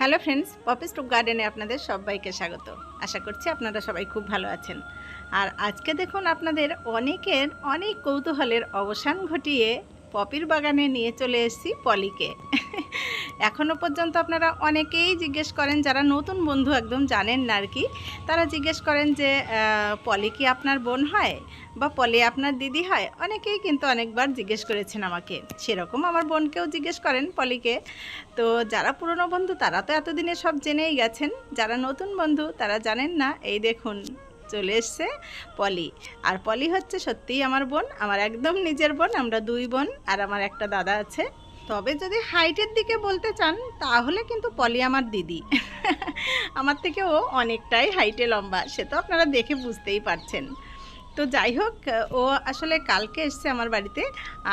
Hello friends Poppy's টুক গার্ডেনে আপনাদের সবাইকে স্বাগত। আশা করছি আপনারা সবাই খুব ভালো আছেন। আর আজকে দেখুন আপনাদের অনেকের অনেক কৌতূহলের অবসান ঘটিয়ে পপির বাগানে নিয়ে চলে এসেছি পলিকে। এখনও পর্যন্ত আপনারা অনেকেই জিজ্ঞেস করেন, যারা নতুন বন্ধু একদম জানেন না আর কি, তারা জিজ্ঞেস করেন যে পলি কি আপনার বোন হয় বা পলি আপনার দিদি হয়? অনেকেই কিন্তু অনেকবার জিজ্ঞেস করেছেন আমাকে। সেরকম আমার বোনকেও জিজ্ঞেস করেন পলিকে। তো যারা পুরনো বন্ধু, তারা তো এতদিনে সব জেনেই গেছেন। যারা নতুন বন্ধু, তারা জানেন না। এই দেখুন চলে এসছে পলি। আর পলি হচ্ছে সত্যিই আমার বোন, আমার একদম নিজের বোন, আমরা দুই বোন আর আমার একটা দাদা আছে। তবে যদি হাইটের দিকে বলতে চান, তাহলে কিন্তু পলি আমার দিদি। আমার থেকে ও অনেকটাই হাইটে লম্বা, সে তো আপনারা দেখে বুঝতেই পারছেন। তো যাই হোক, ও আসলে কালকে এসছে আমার বাড়িতে।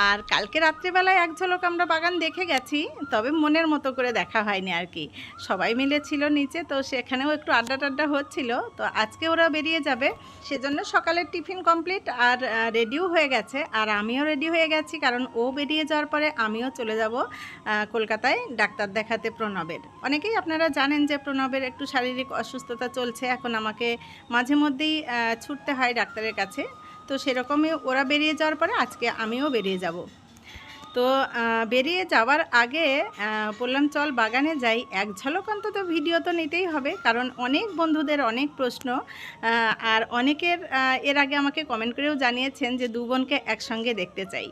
আর কালকে রাত্রিবেলায় এক ঝলক আমরা বাগান দেখে গেছি, তবে মনের মতো করে দেখা হয়নি আর কি। সবাই মিলে ছিল নিচে, তো সেখানেও একটু আড্ডা টাড্ডা হচ্ছিল। তো আজকে ওরা বেরিয়ে যাবে। সেজন্য সকালের টিফিন কমপ্লিট আর রেডিও হয়ে গেছে। আর আমিও রেডি হয়ে গেছি, কারণ ও বেরিয়ে যাওয়ার পরে আমিও চলে যাব কলকাতায় ডাক্তার দেখাতে প্রণবের। অনেকেই আপনারা জানেন যে প্রণবের একটু শারীরিক অসুস্থতা চলছে। এখন আমাকে মাঝে মধ্যেই ছুটতে হয় ডাক্তারের কাছে। তো সেরকমই ওরা বেরিয়ে যাওয়ার পরে আজকে আমিও বেরিয়ে যাব। তো বেরিয়ে যাওয়ার আগে বললাম চল বাগানে যাই। এক ঝলক অন্তত ভিডিও তো নিতেই হবে, কারণ অনেক বন্ধুদের অনেক প্রশ্ন আর অনেকের এর আগে আমাকে কমেন্ট করেও জানিয়েছেন যে দু বোনকে একসঙ্গে দেখতে চাই।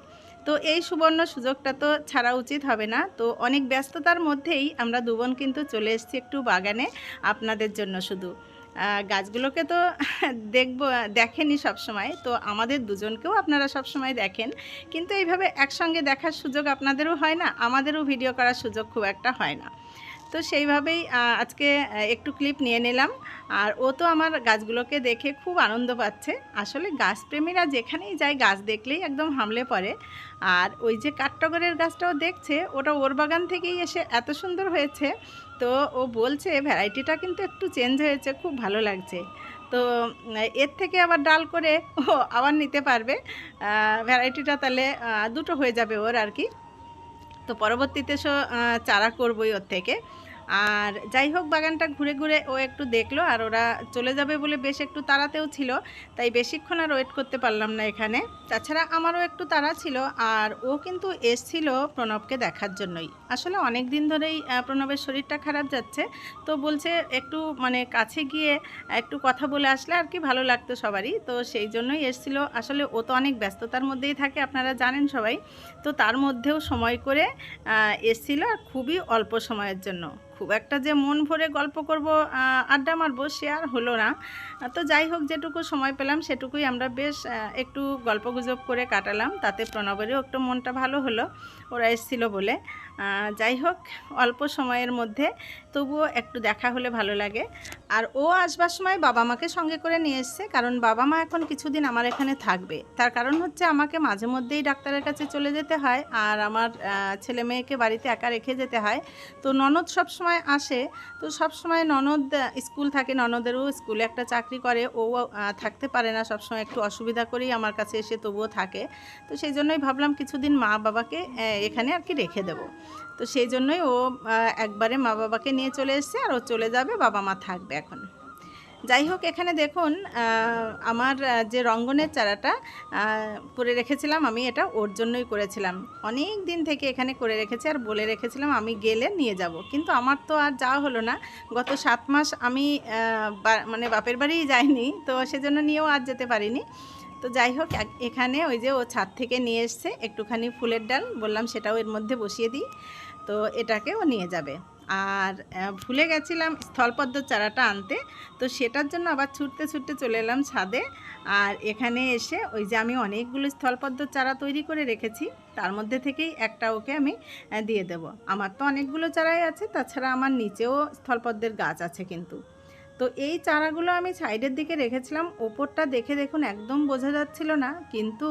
তো এই সুবর্ণ সুযোগটা তো ছাড়া উচিত হবে না। তো অনেক ব্যস্ততার মধ্যেই আমরা দু বোন কিন্তু চলে এসেছি একটু বাগানে, আপনাদের জন্য শুধু। গাছগুলোকে তো দেখব, দেখেনি সব সময় তো আমাদের দুজনকেও আপনারা সব সময় দেখেন। কিন্তু এইভাবে একসঙ্গে দেখার সুযোগ আপনাদেরও হয় না, আমাদেরও ভিডিও করার সুযোগ খুব একটা হয় না। তো সেইভাবেই আজকে একটু ক্লিপ নিয়ে নিলাম। আর ও তো আমার গাছগুলোকে দেখে খুব আনন্দ পাচ্ছে। আসলে গাছপ্রেমীরা যেখানেই যায়, গাছ দেখলেই একদম হামলে পড়ে। আর ওই যে কাঠটগরের গাছটাও দেখছে, ওটা ওর বাগান থেকেই এসে এত সুন্দর হয়েছে। তো ও বলছে ভ্যারাইটিটা কিন্তু একটু চেঞ্জ হয়েছে, খুব ভালো লাগছে। তো এর থেকে আবার ডাল করে ও আবার নিতে পারবে। ভ্যারাইটিটা তাহলে দুটো হয়ে যাবে ওর আর কি। তো পরবর্তীতে সো চারা করবই ওর থেকে। আর যাই হোক, বাগানটা ঘুরে ঘুরে ও একটু দেখল আর ওরা চলে যাবে বলে বেশ একটু তাড়াতেও ছিল, তাই বেশিক্ষণ আর ওয়েট করতে পারলাম না এখানে। তাছাড়া আমারও একটু তাড়া ছিল আর ও কিন্তু এসছিল প্রণবকে দেখার জন্যই। আসলে অনেক দিন ধরেই প্রণবের শরীরটা খারাপ যাচ্ছে, তো বলছে একটু মানে কাছে গিয়ে একটু কথা বলে আসলে আর কি ভালো লাগতো সবারই, তো সেই জন্যই এসছিল। আসলে ও তো অনেক ব্যস্ততার মধ্যেই থাকে, আপনারা জানেন সবাই। তো তার মধ্যেও সময় করে এসছিল আর খুবই অল্প সময়ের জন্য খুব। একটা যে মন ভরে গল্প করব আড্ডা মারবো সে আর হলো না। তো যাই হোক, যেটুকু সময় পেলাম সেটুকুই আমরা বেশ একটু গল্পগুজব করে কাটালাম। তাতে প্রণবেরও একটু মনটা ভালো হলো, ওরা এসেছিল বলে। যাই হোক, অল্প সময়ের মধ্যে তবুও একটু দেখা হলে ভালো লাগে। আর ও আসবার সময় বাবা মাকে সঙ্গে করে নিয়ে এসছে, কারণ বাবা মা এখন কিছুদিন আমার এখানে থাকবে। তার কারণ হচ্ছে আমাকে মাঝে মধ্যেই ডাক্তারের কাছে চলে যেতে হয়, আর আমার ছেলে মেয়েকে বাড়িতে একা রেখে যেতে হয়। তো ননদ সব সময় আসে, তো সব সময় ননদ স্কুল থাকে, ননদেরও স্কুলে একটা চাকরি করে, ও থাকতে পারে না, সব সময় একটু অসুবিধা করেই আমার কাছে এসে তবুও থাকে। তো সেই জন্যই ভাবলাম কিছুদিন মা বাবাকে এখানে আর কি রেখে দেবো। তো সেই জন্যই ও একবারে মা বাবাকে নিয়ে চলে এসছে, আর ও চলে যাবে, বাবা মা থাকবে এখন। যাই হোক এখানে দেখুন আমার যে রঙ্গনের চারাটা করে রেখেছিলাম আমি, এটা ওর জন্যই করেছিলাম। অনেক দিন থেকে এখানে করে রেখেছি আর বলে রেখেছিলাম আমি গেলে নিয়ে যাব। কিন্তু আমার তো আর যাওয়া হলো না। গত সাত মাস আমি মানে বাপের বাড়িই যাইনি, তো সেজন্য নিয়েও আর যেতে পারিনি। তো যাই হোক এখানে ওই যে ও ছাদ থেকে নিয়ে এসছে, একটুখানি ফুলের ডাল, বললাম সেটাও এর মধ্যে বসিয়ে দিই। তো এটাকে ও নিয়ে যাবে। আর ভুলে গেছিলাম স্থলপদ্ম চারাটা আনতে, তো সেটার জন্য আবার ছুটতে ছুটতে চলে এলাম ছাদে। আর এখানে এসে ওই যে আমি অনেকগুলো স্থলপদ্ম চারা তৈরি করে রেখেছি, তার মধ্যে থেকেই একটা ওকে আমি দিয়ে দেব। আমার তো অনেকগুলো চারাই আছে, তাছাড়া আমার নিচেও স্থলপদ্মের গাছ আছে কিন্তু। তো এই চারাগুলো আমি সাইডের দিকে রেখেছিলাম, ওপরটা দেখে দেখুন একদম বোঝা যাচ্ছিল না, কিন্তু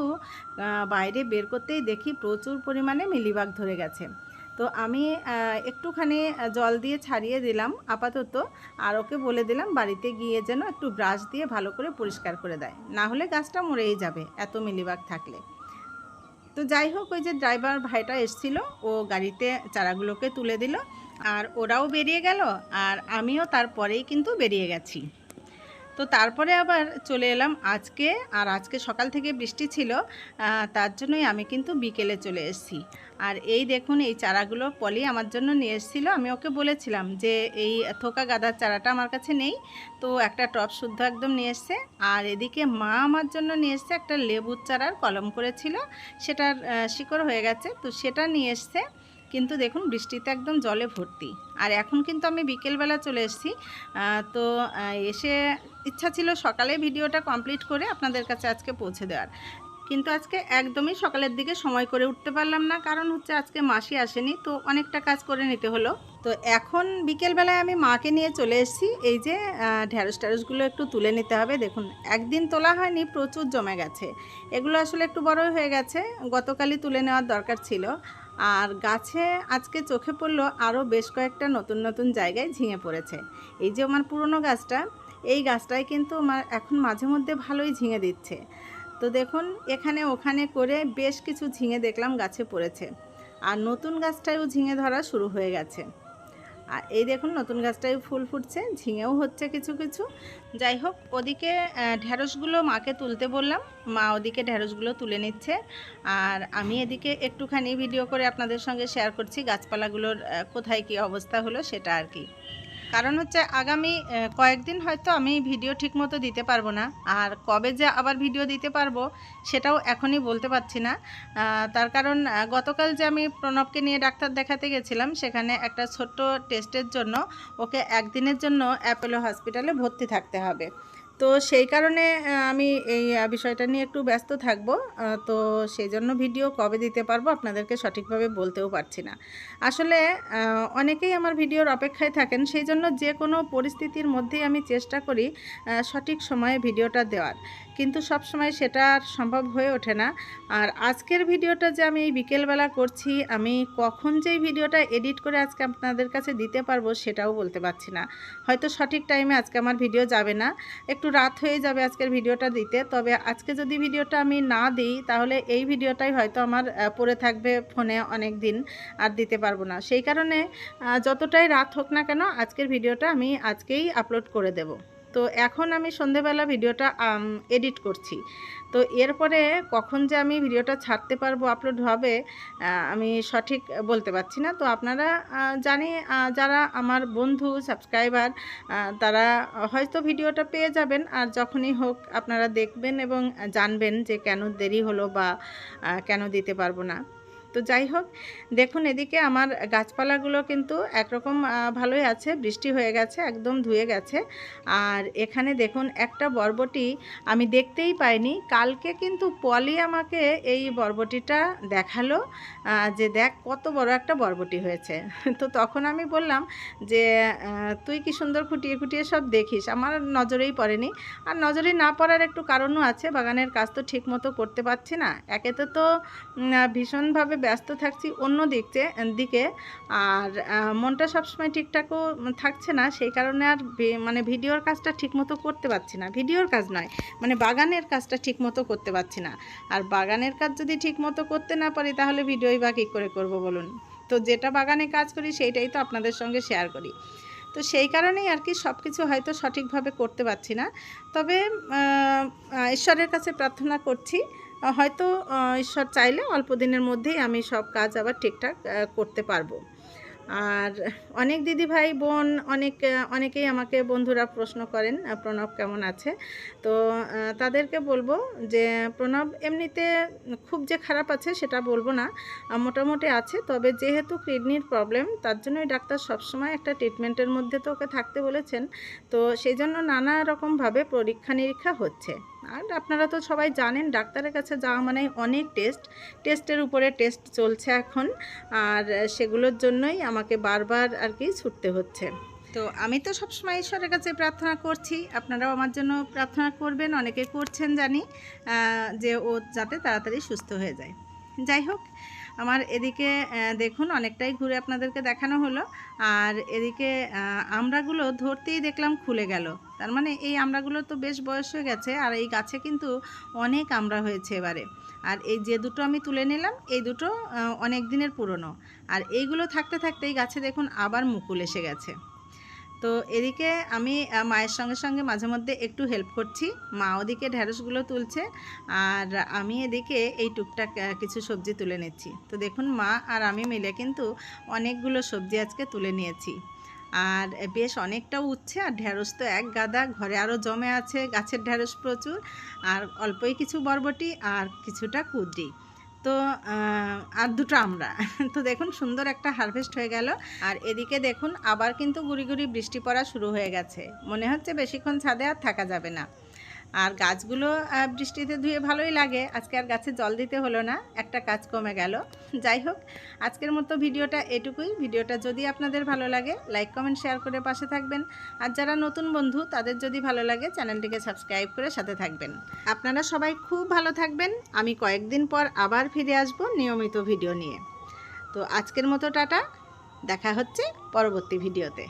বাইরে বের করতেই দেখি প্রচুর পরিমাণে মিলিবাগ ধরে গেছে। তো আমি একটুখানি জল দিয়ে ছাড়িয়ে দিলাম আপাতত। আর ওকে বলে দিলাম বাড়িতে গিয়ে যেন একটু ব্রাশ দিয়ে ভালো করে পরিষ্কার করে দেয়। না হলে গাছটা মরেই যাবে এত মিলিবাগ থাকলে। তো যাই হোক, ওই যে ড্রাইভার ভাইটা এসছিল, ও গাড়িতে চারাগুলোকে তুলে দিল। আর ওরাও বেরিয়ে গেল, আর আমিও তারপরেই কিন্তু বেরিয়ে গেছি। তো তারপরে আবার চলে এলাম আজকে, আর আজকে সকাল থেকে বৃষ্টি ছিল তার জন্যই আমি কিন্তু বিকেলে চলে এসেছি। আর এই দেখুন, এই চারাগুলো পলি আমার জন্য নিয়ে এসেছিল। আমি ওকে বলেছিলাম যে, এই থোকা গাদার চারাটা আমার কাছে নেই। তো একটা টপ শুদ্ধ একদম নিয়ে এসছে। আর এদিকে মা আমার জন্য নিয়ে এসছে একটা লেবুর চারার কলম করেছিল। সেটার শিকড় হয়ে গেছে। তো সেটা নিয়ে এসছে। কিন্তু দেখুন, বৃষ্টিতে একদম জলে ভর্তি। আর এখন কিন্তু আমি বিকেলবেলা চলে এসেছি। তো এসে ইচ্ছা ছিল সকালে ভিডিওটা কমপ্লিট করে আপনাদের কাছে আজকে পৌঁছে দেওয়ার। কিন্তু আজকে একদমই সকালের দিকে সময় করে উঠতে পারলাম না। কারণ হচ্ছে আজকে মাসি আসেনি, তো অনেকটা কাজ করে নিতে হলো। তো এখন বিকেলবেলায় আমি মাকে নিয়ে চলে এসেছি। এই যে ঢ্যাঁড়স ট্যাঁড়সগুলো একটু তুলে নিতে হবে। দেখুন, একদিন তোলা হয়নি, প্রচুর জমে গেছে। এগুলো আসলে একটু বড় হয়ে গেছে। গতকালই তুলে নেওয়ার দরকার ছিল। আর গাছে আজকে চোখে পড়ল আরও বেশ কয়েকটা নতুন নতুন জায়গায় ঝিঙে পড়েছে। এই যে আমার পুরনো গাছটা, এই গাছটায় কিন্তু আমার এখন মাঝে মধ্যে ভালোই ঝিঙে দিচ্ছে। তো দেখুন, এখানে ওখানে করে বেশ কিছু ঝিঙে দেখলাম গাছে পড়েছে। আর নতুন গাছটায়ও ঝিঙে ধরা শুরু হয়ে গেছে। আর এই দেখুন, নতুন গাছটায় ফুল ফুটছে, ঝিঙেও হচ্ছে কিছু কিছু। যাই হোক, ওদিকে ঢেঁড়সগুলো মাকে তুলতে বললাম। মা ওদিকে ঢ্যাঁড়সগুলো তুলে নিচ্ছে। আর আমি এদিকে একটুখানি ভিডিও করে আপনাদের সঙ্গে শেয়ার করছি গাছপালাগুলোর কোথায় কি অবস্থা হলো সেটা আর কি। কারণ হচ্ছে আগামী কয়েকদিন হয়তো আমি ভিডিও ঠিক মতো দিতে পারব না। আর কবে যে আবার ভিডিও দিতে পারব সেটাও এখনই বলতে পারছি না। তার কারণ গতকাল যে আমি প্রণবকে নিয়ে ডাক্তার দেখাতে গেছিলাম, সেখানে একটা ছোট্ট টেস্টের জন্য ওকে একদিনের জন্য অ্যাপোলো হসপিটালে ভর্তি থাকতে হবে। তো সেই কারণে আমি এই বিষয়টা নিয়ে একটু ব্যস্ত থাকব। তো সেই জন্য ভিডিও কবে দিতে পারব আপনাদেরকে সঠিকভাবে বলতেও পারছি না। আসলে অনেকেই আমার ভিডিওর অপেক্ষায় থাকেন, সেই জন্য যে কোনো পরিস্থিতির মধ্যেই আমি চেষ্টা করি সঠিক সময়ে ভিডিওটা দেওয়ার। কিন্তু সব সময় সেটা আর সম্ভব হয়ে ওঠে না। আর আজকের ভিডিওটা যে আমি এই বিকেলবেলা করছি, আমি কখন যে ভিডিওটা এডিট করে আজকে আপনাদের কাছে দিতে পারব সেটাও বলতে পারছি না। হয়তো সঠিক টাইমে আজকে আমার ভিডিও যাবে না। একটু রাত হয়ে যাবে আজকের ভিডিওটা দিতে। তবে আজকে যদি ভিডিওটা আমি না দিই, তাহলে এই ভিডিওটাই হয়তো আমার পড়ে থাকবে ফোনে অনেক দিন আর দিতে পারব না। সেই কারণে যতটাই রাত হোক না কেন, আজকের ভিডিওটা আমি আজকেই আপলোড করে দেব। তো এখন আমি সন্ধেবেলা ভিডিওটা এডিট করছি। তো এরপরে কখন যে আমি ভিডিওটা ছাড়তে পারব আপলোড হবে আমি সঠিক বলতে পারছি না। তো আপনারা জানি যারা আমার বন্ধু সাবস্ক্রাইবার তারা হয়তো ভিডিওটা পেয়ে যাবেন। আর যখনই হোক, আপনারা দেখবেন এবং জানবেন যে কেন দেরি হলো বা কেন দিতে পারব না। তো যাই হোক দেখুন এদিকে আমার গাছপালাগুলো কিন্তু একরকম ভালোই আছে বৃষ্টি হয়ে গেছে একদম ধুয়ে গেছে। আর এখানে দেখুন একটা বরবটি আমি দেখতেই পাইনি কালকে কিন্তু পলি আমাকে এই বরবটিটা দেখাল যে দেখ কত বড় একটা বরবটি হয়েছে। তো তখন আমি বললাম যে তুই কি সুন্দর খুঁটিয়ে খুঁটিয়ে সব দেখিস? আমার নজরেই পড়েনি। আর নজরে না পড়ার একটু কারণও আছে বাগানের কাজ তো ঠিক মতো করতে পারছি না। একে তো আহ, ভীষণভাবে ব্যস্ত থাকছি অন্য দিকতে, দিকে। আর মনটা সবসময় ঠিকঠাকও থাকছে না, সেই কারণে আর মানে ভিডিওর কাজটা ঠিকমতো করতে পারছি না। ভিডিওর কাজ নয় মানে বাগানের কাজটা ঠিকমতো করতে পারছি না। আর বাগানের কাজ যদি ঠিকমতো করতে না পারি, তাহলে ভিডিওই বা কী করে করব বলুন? তো যেটা বাগানে কাজ করি, সেইটাই তো আপনাদের সঙ্গে শেয়ার করি। তো সেই কারণেই আর কি সব কিছু হয়তো সঠিকভাবে করতে পারছি না। তবে ঈশ্বরের কাছে প্রার্থনা করছি হয়তো ঈশ্বর চাইলে অল্প দিনের মধ্যেই আমি সব কাজ আবার ঠিকঠাক করতে পারব। আর অনেক দিদি ভাই বোন, অনেক অনেকেই আমাকে বন্ধুরা প্রশ্ন করেন প্রণব কেমন আছে? তো তাদেরকে বলব যে, প্রণব এমনিতে খুব যে খারাপ আছে সেটা বলব না মোটামুটি আছে। তবে যেহেতু কিডনির প্রবলেম, তার জন্যই ডাক্তার সবসময় একটা ট্রিটমেন্টের মধ্যে তো ওকে থাকতে বলেছেন। তো সেই জন্য নানা রকমভাবে পরীক্ষা নিরীক্ষা হচ্ছে। আর আপনারা তো সবাই জানেন, ডাক্তারের কাছে যাওয়া মানে অনেক টেস্ট। টেস্টের উপরে টেস্ট চলছে এখন, আর সেগুলোর জন্যই আমাকে বারবার আর কি ছুটতে হচ্ছে। তো আমি তো সবসময় ঈশ্বরের কাছে প্রার্থনা করছি, আপনারাও আমার জন্য প্রার্থনা করবেন, অনেকে করছেন জানি যে ও যাতে তাড়াতাড়ি সুস্থ হয়ে যায়। যাই হোক আমার এদিকে দেখুন, অনেকটাই ঘুরে আপনাদেরকে দেখানো হলো। আর এদিকে আমরাগুলো ধরতেই দেখলাম খুলে গেল। তার মানে এই আমরাগুলো তো বেশ বয়স হয়ে গেছে, আর এই গাছে কিন্তু অনেক আমরা হয়েছে এবারে। আর এই যে দুটো আমি তুলে নিলাম, এই দুটো অনেক দিনের পুরনো। আর এইগুলো থাকতে থাকতে এই গাছে দেখুন আবার মুকুল এসে গেছে। তো এদিকে আমি মায়ের সঙ্গে সঙ্গে মাঝে মধ্যে একটু হেল্প করছি। মা ওদিকে ঢ্যাঁড়সগুলো তুলছে আর আমি এদিকে এই টুকটাক কিছু সবজি তুলে নিচ্ছি। তো দেখুন মা আর আমি মিলে কিন্তু অনেকগুলো সবজি আজকে তুলে নিয়েছি। আর বেশ অনেকটাও উঠছে আর ঢ্যাঁড়স তো এক গাদা, ঘরে আরও জমে আছে, গাছের ঢ্যাঁড়স প্রচুর। আর অল্পই কিছু বরবটি আর কিছুটা কুদরি। তো আর দুটো আমরা। তো দেখুন, সুন্দর একটা হারভেস্ট হয়ে গেল। আর এদিকে দেখুন, আবার কিন্তু গুড়ি গুড়ি বৃষ্টি পড়া শুরু হয়ে গেছে। মনে হচ্ছে বেশিক্ষণ ছাদে আর থাকা যাবে না। আর গাছগুলো বৃষ্টিতে ধুয়ে ভালোই লাগে। আজকে আর গাছে জল দিতে হলো না, একটা কাজ কমে গেল। যাই হোক, আজকের মতো ভিডিওটা এটুকুই। ভিডিওটা যদি আপনাদের ভালো লাগে, লাইক, কমেন্ট, শেয়ার করে পাশে থাকবেন। আর যারা নতুন বন্ধু, তাদের যদি ভালো লাগে, চ্যানেলটিকে সাবস্ক্রাইব করে সাথে থাকবেন। আপনারা সবাই খুব ভালো থাকবেন। আমি কয়েকদিন পর আবার ফিরে আসব নিয়মিত ভিডিও নিয়ে। তো আজকের মতো টাটা। দেখা হচ্ছে পরবর্তী ভিডিওতে।